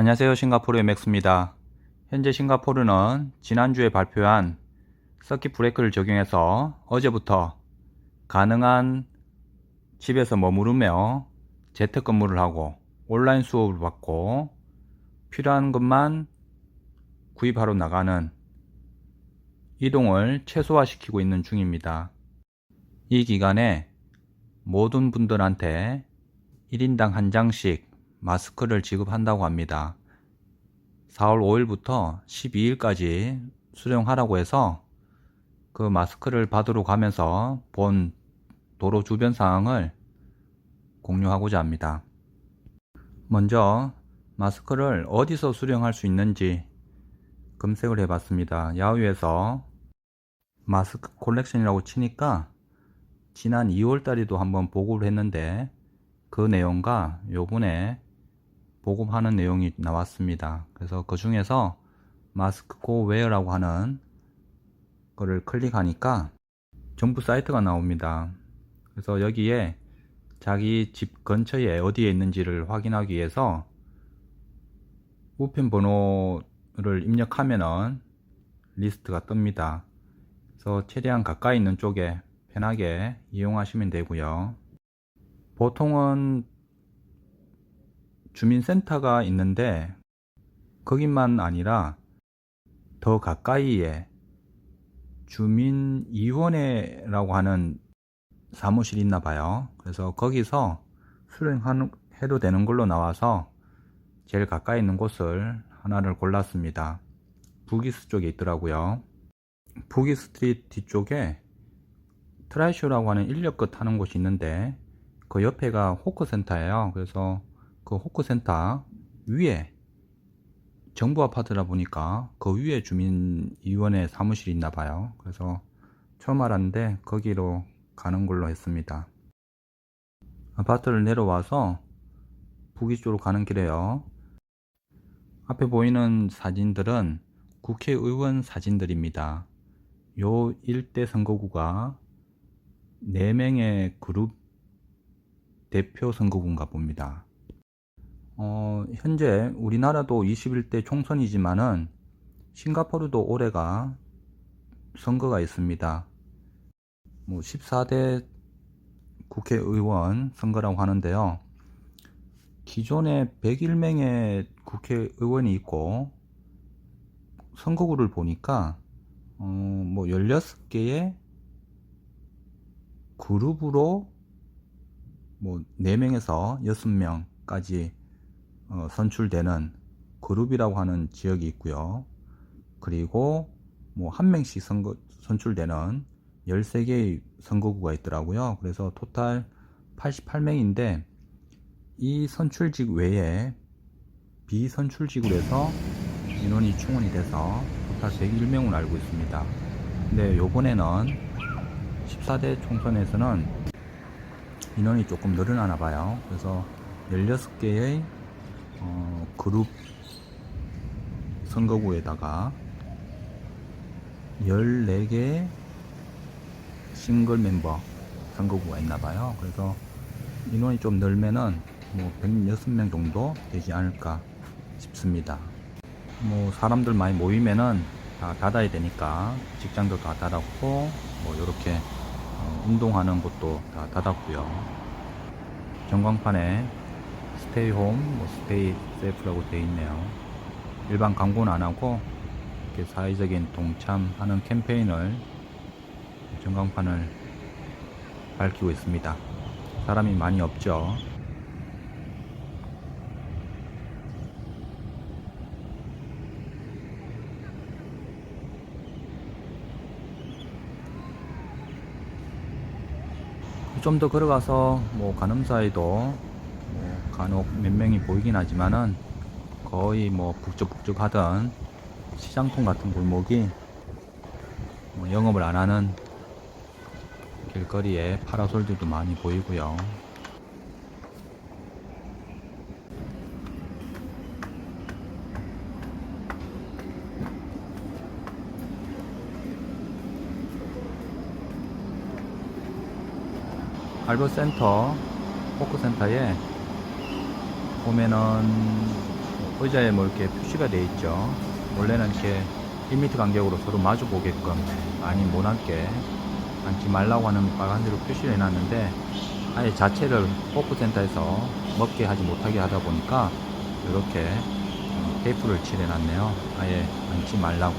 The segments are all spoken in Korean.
안녕하세요. 싱가포르의 맥스입니다. 현재 싱가포르는 지난주에 발표한 서킷 브레이크를 적용해서 어제부터 가능한 집에서 머무르며 재택 근무를 하고 온라인 수업을 받고 필요한 것만 구입하러 나가는 이동을 최소화시키고 있는 중입니다. 이 기간에 모든 분들한테 1인당 한 장씩 마스크를 지급한다고 합니다. 4월 5일부터 12일까지 수령하라고 해서 그 마스크를 받으러 가면서 본 도로 주변 상황을 공유하고자 합니다. 먼저 마스크를 어디서 수령할 수 있는지 검색을 해봤습니다. 야후에서 마스크 콜렉션이라고 치니까 지난 2월 달에도 한번 보고를 했는데 그 내용과 요번에 보급하는 내용이 나왔습니다. 그래서 그 중에서 마스크 고 웨어라고 하는 거를 클릭하니까 정부 사이트가 나옵니다. 그래서 여기에 자기 집 근처에 어디에 있는지를 확인하기 위해서 우편 번호를 입력하면은 리스트가 뜹니다. 그래서 최대한 가까이 있는 쪽에 편하게 이용하시면 되고요. 보통은 주민센터가 있는데 거기만 아니라 더 가까이에 주민위원회라고 하는 사무실이 있나 봐요. 그래서 거기서 수령해도 되는 걸로 나와서 제일 가까이 있는 곳을 하나를 골랐습니다. 부기스 쪽에 있더라고요. 부기 스트리트 뒤쪽에 트라이쇼라고 하는 인력끝 하는 곳이 있는데 그 옆에가 호크센터예요. 그래서 그 호크센터 위에 정부 아파트라 보니까 그 위에 주민위원회 사무실이 있나 봐요. 그래서 처음 알았는데 거기로 가는 걸로 했습니다. 아파트를 내려와서 북위 쪽으로 가는 길에요. 앞에 보이는 사진들은 국회의원 사진들입니다. 요 일대 선거구가 4명의 그룹 대표 선거구인가 봅니다. 어, 현재 우리나라도 21대 총선이지만은 싱가포르도 올해가 선거가 있습니다. 뭐 14대 국회의원 선거라고 하는데요. 기존에 101명의 국회의원이 있고 선거구를 보니까 어, 뭐 16개의 그룹으로 뭐 4명에서 6명까지 어, 선출되는 그룹이라고 하는 지역이 있고요. 그리고 뭐 한 명씩 선거, 선출되는 13개의 선거구가 있더라고요. 그래서 토탈 88명인데 이 선출직 외에 비선출직으로 해서 인원이 충원이 돼서 토탈 101명을 알고 있습니다. 근데 요번에는 14대 총선에서는 인원이 조금 늘어나나 봐요. 그래서 16개의 어, 그룹 선거구에다가 14개 싱글 멤버 선거구가 있나 봐요. 그래서 인원이 좀 늘면은 뭐 106명 정도 되지 않을까 싶습니다. 뭐 사람들 많이 모이면은 다 닫아야 되니까 직장도 다 닫았고 뭐 이렇게 어, 운동하는 곳도 다 닫았고요. 전광판에 스테이 홈, 뭐 스테이 세이프라고 되어 있네요. 일반 광고는 안 하고 이렇게 사회적인 동참하는 캠페인을 전광판을 밝히고 있습니다. 사람이 많이 없죠. 좀 더 걸어가서 뭐뭐 간혹 몇 명이 보이긴 하지만은 거의 뭐 북적북적하던 시장통 같은 골목이 뭐 영업을 안 하는 길거리에 파라솔들도 많이 보이고요. 알버센터 포크센터에 보면은 의자에 뭐 이렇게 표시가 돼 있죠. 원래는 이렇게 1m 간격으로 서로 마주 보게끔 많이 못 앉게 앉지 말라고 하는 빨간색으로 표시를 해놨는데 아예 자체를 호프센터에서 먹게 하지 못하게 하다 보니까 이렇게 어, 테이프를 칠해놨네요. 아예 앉지 말라고.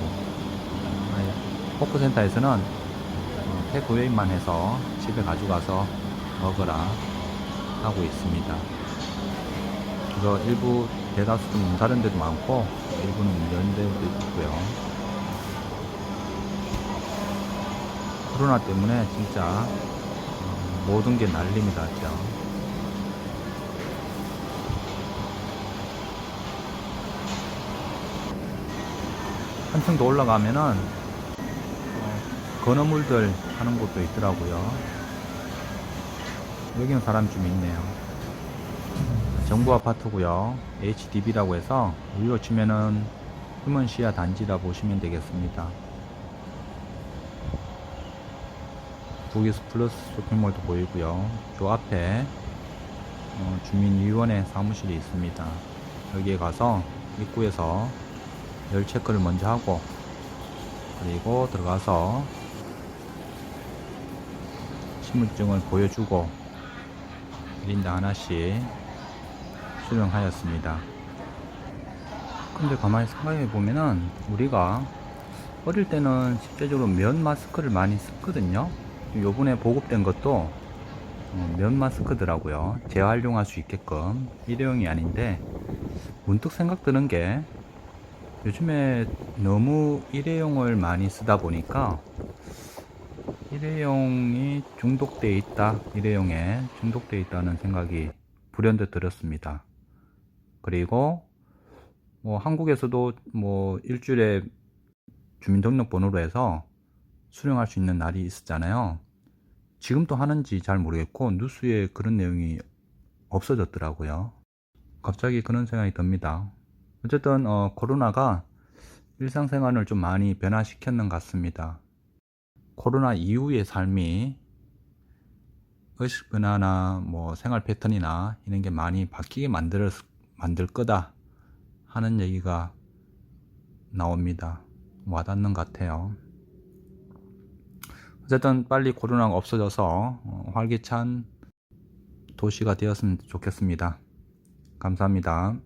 아예 호프센터에서는 어, 테이크웨이만 해서 집에 가져가서 먹으라 하고 있습니다. 그래서 일부 대다수 좀 문닫은 데도 많고 일부는 데도 있고요. 코로나 때문에 진짜 어, 모든 게 난림이 났죠. 한층 더 올라가면은 어, 건어물들 하는 곳도 있더라고요. 여기는 사람 좀 있네요. 정부 아파트고요. HDB라고 해서 우리로 치면은 휴먼 시야 단지라 보시면 되겠습니다. 북이스 플러스 쇼핑몰도 보이고요. 저 앞에 어, 주민위원회 사무실이 있습니다. 여기에 가서 입구에서 열 체크를 먼저 하고 그리고 들어가서 신분증을 보여주고 1인당 하나씩 수령하였습니다. 근데 가만히 생각해 보면은 우리가 어릴 때는 실제적으로 면 마스크를 많이 썼거든요. 요번에 보급된 것도 어, 면 마스크더라고요. 재활용할 수 있게끔 일회용이 아닌데 문득 생각 드는 게 요즘에 너무 일회용을 많이 쓰다 보니까 일회용이 중독돼 있다, 일회용에 중독돼 있다는 생각이 불현듯 들었습니다. 그리고 뭐 한국에서도 뭐 일주일에 주민등록번호로 해서 수령할 수 있는 날이 있었잖아요. 지금 또 하는지 잘 모르겠고 뉴스에 그런 내용이 없어졌더라고요. 갑자기 그런 생각이 듭니다. 어쨌든 어, 코로나가 일상생활을 좀 많이 변화시켰는 것 같습니다. 코로나 이후의 삶이 의식 변화나 뭐 생활 패턴이나 이런 게 많이 바뀌게 만들 만들 거다 하는 얘기가 나옵니다. 와닿는 것 같아요. 어쨌든 빨리 코로나가 없어져서 어, 활기찬 도시가 되었으면 좋겠습니다. 감사합니다.